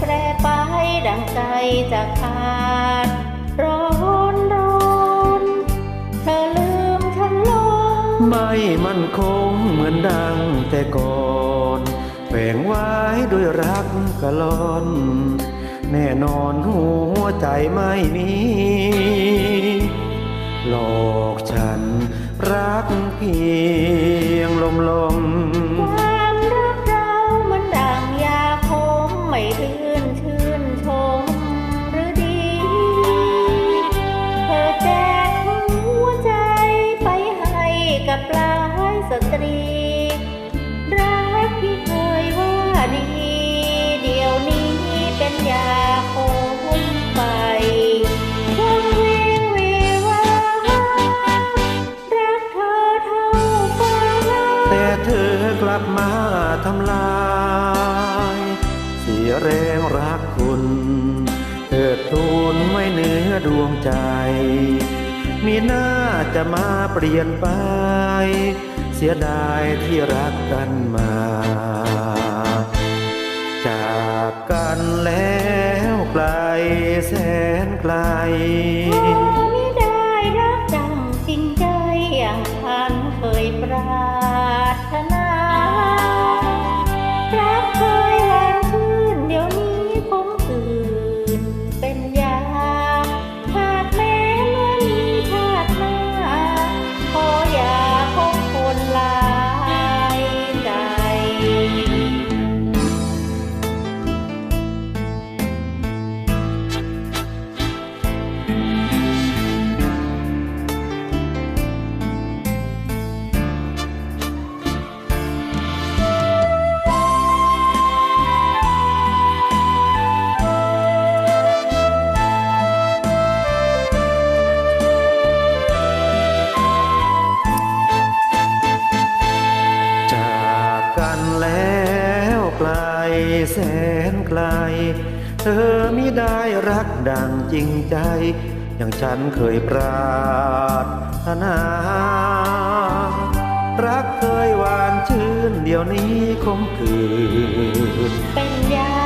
แปรไปดังใจจะขาด ร้อนร้อนเธอลืมฉันลงไม่มั่นคงเหมือนดังแต่ก่อนแฝงไว้ด้วยรักกะลอน แน่นอนหัวใจไม่มี หลอกฉันรักเพียงลมลม สตรี รักที่เคยว่าดี เดี๋ยวนี้เป็นยาคมไปวังเวงเววารักเธอเท่าฟ้าแต่เธอกลับมาทำลายเสียแรงรักคุณเถิดทูนไว้เนื้อดวงใจ มีหน้าจะมาเปลี่ยนไป เสียดายที่รักกันมา จากกันแล้วไกลแสนไกล แสนไกล เธอมิได้รักดังจริงใจ อย่างฉันเคยปรารถนา รักเคยหวานชื่นเดี๋ยวนี้คมคืนเป็นยา